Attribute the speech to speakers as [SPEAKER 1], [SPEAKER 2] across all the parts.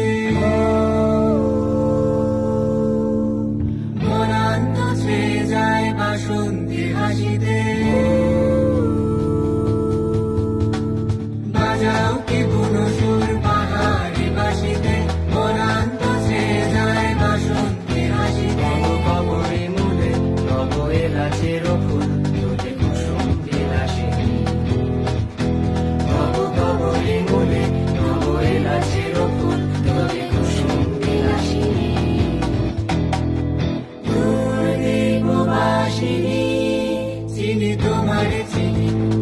[SPEAKER 1] Oh. Mighty team.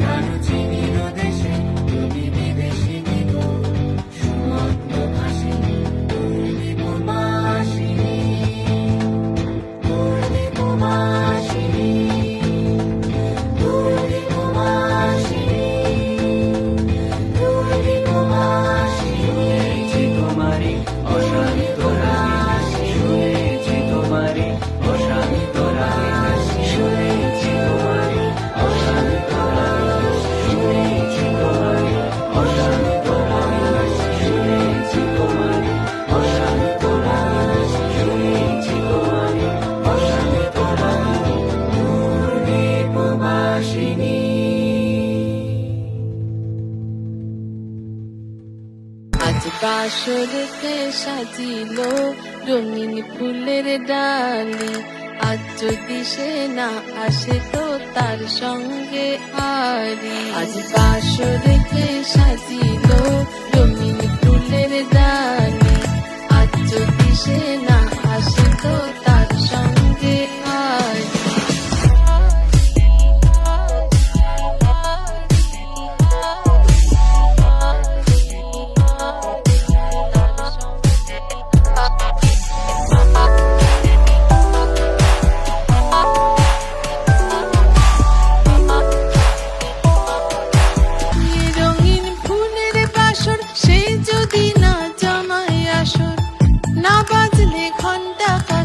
[SPEAKER 2] আজ বাসরেতে সাজিল রঙিন ফুলের ডালি আজ যদি সে না আসে তো তার সঙ্গে আরি আজ বাসরেতে সাজিল রঙিন ফুলের ডালি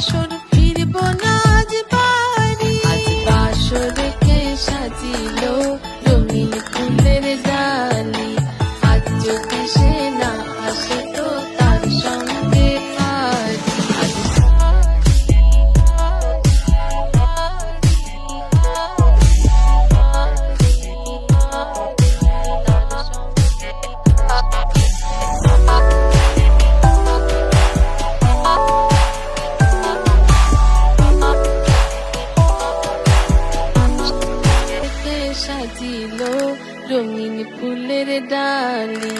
[SPEAKER 2] বাসর ফিরব না আজ বাড়ি। সাজিল রঙিন ফুলের ডালি।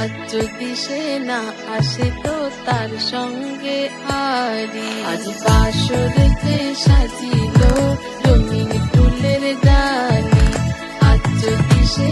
[SPEAKER 2] আজ যদি সে না আসে তো তার সঙ্গে আরি আজ বাসরেতে সাজিল রঙিন ফুলের ডালি। আজ যদি সে